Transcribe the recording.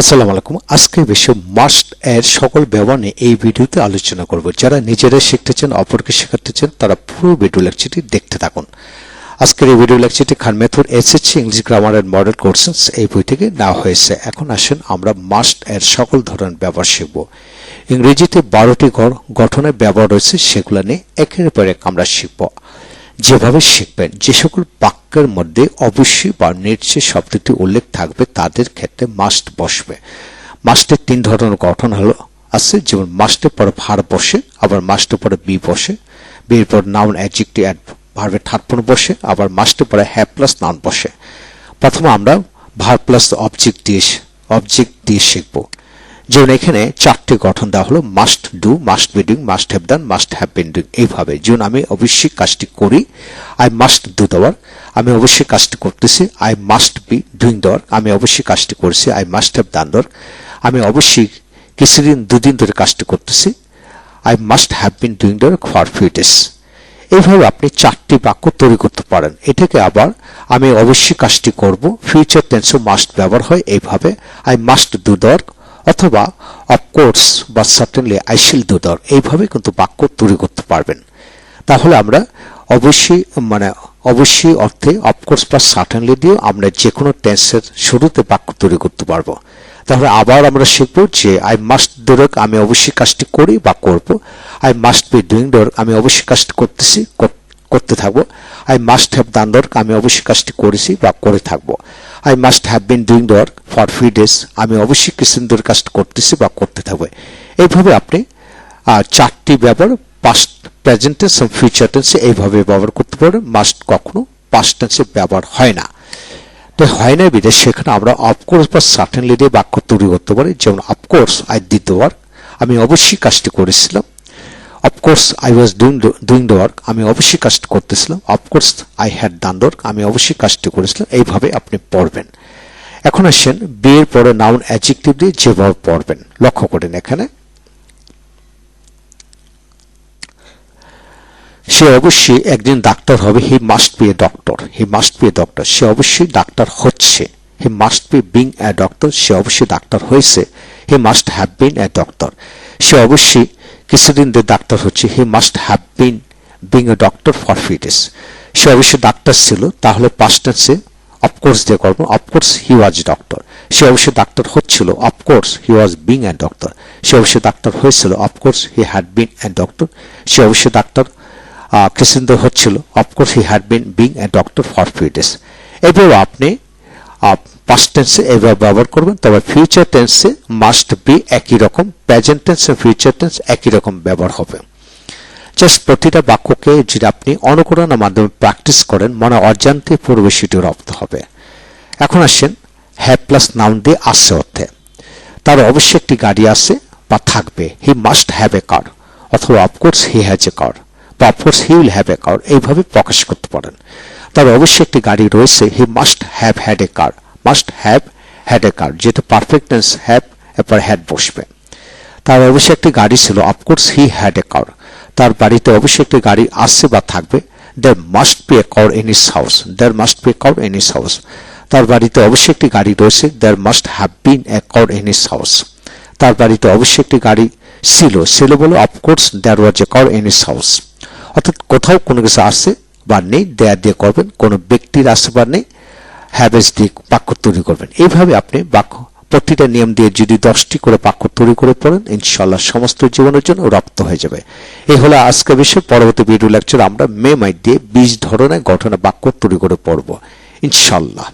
আসসালামু আলাইকুম। আজকে বিশ্ব মাস্ট এর সকল ব্যবহার নিয়ে এই ভিডিওতে আলোচনা করব। যারা নিজেরা শিখতে চান, অপরকে শেখাতে চান, তারা পুরো ভিডিও লেকচারটি দেখতে থাকুন। আজকের এই ভিডিও লেকচারটি Khan method SSC English grammar and model courses এই বই থেকে নেওয়া হয়েছে। এখন আসেন আমরা মাস্ট এর সকল ধরনের ব্যবহার শিখব। ইংরেজিতে বারোটি ঘর গঠনের ব্যবহার রয়েছে, সেগুলো নিয়ে একের পর এক আমরা শিখব। যেভাবে শিখবেন, যে সকল বাক্যের মধ্যে অবশ্যই বা নির্চে শব্দটি উল্লেখ থাকবে, তাদের ক্ষেত্রে মাস্ট বসবে। মাস্টের তিন ধরনের গঠন হলো, আছে যেমন মাস্টের পরে ভার বসে, আবার মাস্টের পরে বি বসে বির পর নাউন অ্যাডজেক্টিভ অ্যাড ভার্বের থার্ড বসে, আবার মাস্টের পরে হ্যাভ প্লাস নাউন বসে। প্রথমে আমরা ভার প্লাস অবজেক্ট দিয়ে অবজেক্ট দিয়ে শিখব। যেমন এখানে চারটি গঠন দেওয়া হলো must do must be doing must have done must have been doing এইভাবে। যেমন আমি অবশ্যই কাজটি করি আই মাস্ট ডু দেওয়ার আমি অবশ্যই কাজটি করতেছি আই মাস্ট বি ডুইং দেওয়ার আমি অবশ্যই কাজটি করছি আই মাস্ট হ্যাভ ডান দেওয়ার আমি অবশ্যই কিছুদিন, দুদিন ধরে কাজটি করতেছি I must have been doing দেওয়ার ফর ফিউ ডেজ এইভাবে আপনি চারটি বাক্য তৈরি করতে পারেন। এটাকে আবার আমি অবশ্যই কাজটি করব ফিউচার টেন্সও মাস্ট ব্যবহার হয়, এইভাবে। আই মাস্ট ডু দেওয়ার অথবা অফকোর্স বা সার্টেনলি আই শিল ডু দর এইভাবে কিন্তু বাক্য তৈরি করতে পারবেন। তাহলে আমরা অবশ্যই মানে অবশ্যই অর্থে অফকোর্স বা সার্টেনলি দিয়ে আমরা যে কোনো টেন্সের শুরুতে বাক্য তৈরি করতে পারব। তাহলে আবার আমরা শিখব যে আই মাস্ট ডোরক আমি অবশ্যই কাজটি করি বা করব। আই মাস্ট বি ডুইং ডোরক আমি অবশ্যই কাজটি করতেছি করতে থাকব। আই মাস্ট হ্যাভ ডান দর আমি অবশ্যই কাজটি করেছি বা করে থাকব। I must have been doing দর ফর ফিউ ডেজ আমি অবশ্যই ধরে কাজটা করতেছি বা করতে থাকবে। এইভাবে আপনি চারটি ব্যবহার পাস্ট প্রেজেন্ট টেন্স এবং ফিউচার টেন্সে এইভাবে ব্যবহার করতে পারেন। মাস্ট কখনো পাস্ট টেন্সে ব্যবহার হয় না। তো হয় না বিদেশ সেখানে আমরা অফকোর্স বা সার্টেনলি দিয়ে বাক্য তৈরি করতে পারি। যেমন অফকোর্স আই দিতে ওয়ার্ক আমি অবশ্যই কাজটি করেছিলাম। Of course I was doing doing the work আমি অবশ্যই কাজটি করতেছিলাম। Of course I had done work আমি অবশ্যই কাজটি করেছিলাম। এইভাবে আপনি পড়বেন। এখন আসেন বিয়ের পরে নাউন অ্যাডজেক্টিভ দিয়ে যেভাবে পড়বেন। লক্ষ্য করেন এখানে। সে অবশ্যই একদিন ডাক্তার হবে। He must be a doctor he must be a doctor সে অবশ্যই ডাক্তার হচ্ছে। He must be being a doctor সে অবশ্যই ডাক্তার হয়েছে। He must have been a doctor সে অবশ্যই কিছুদিন ধরে ডাক্তার হচ্ছে। He must have been being a doctor for ফিটেস সে অবশ্যই ডাক্তার ছিল, তাহলে পাস্ট টেন্সে অফকোর্স দিয়ে করব। অফকোর্স হি ওয়াজ ডক্টর সে অবশ্যই ডাক্তার হচ্ছিল। Of course he was being and doctor সে অবশ্যই ডাক্তার হয়েছিল। Of course he had been and doctor সে অবশ্যই ডাক্তার কিছুদিন হচ্ছিল। Of course he had been being and doctor for few days এভাবে আপনি পাস্ট টেন্সে এভাবে ব্যবহার করবেন, তবে ফিউচার টেন্সে মাস্ট বি একই রকম প্রেজেন্ট টেন্স ফিউচার টেন্স একই রকম ব্যবহার হবে। জাস্ট প্রতিটা বাক্যকে যদি আপনি অনুকরণের মাধ্যমে প্র্যাকটিস করেন, মনে অজান্তে পূর্বে সেটি রপ্ত হবে। এখন আসেন হ্যাভ প্লাস নাউন দিয়ে আসছে অর্থে। তার অবশ্যই একটি গাড়ি আছে বা থাকবে। হি মাস্ট হ্যাভ এ কার অথবা of course he has a car বা of course he will have a car এইভাবে প্রকাশ করতে পারেন। তার অবশ্যই একটি গাড়ি রয়েছে he must have had a car must have had a car যেটা পারফেক্ট হ্যাভ এরপর হ্যাড বসবে। তার অবশ্যই একটি গাড়ি ছিল অফকোর্স হি হ্যাড এ কার তার বাড়িতে অবশ্যই একটি গাড়ি আসছে বা থাকবে। There must be a car in his house there must be a car in his house তার বাড়িতে অবশ্যই একটি গাড়ি রয়েছে। There must have been a car in his house তার বাড়িতে অবশ্যই একটি গাড়ি ছিল। ছিল বলে of course there was a car in his house অর্থাৎ কোথাও কোনো কিছু আসছে বা নেই দেয়ার দিয়ে করবেন। কোনো ব্যক্তির আসছে বা নেই হ্যাভেজ দিয়ে বাক্য তৈরি করবেন। এইভাবে আপনি বাক্য, প্রতিটা নিয়ম দিয়ে যদি দশটি করে বাক্য তৈরি করে পড়েন ইনশাল্লাহ সমস্ত জীবনের জন্য রপ্ত হয়ে যাবে। এই হলো আজকে বিষয়ে। পরবর্তী ভিডিও লেকচার আমরা মে মাই দিয়ে বিশ ধরনের গঠনের বাক্য তৈরি করে পড়ব। ইনশাল্লাহ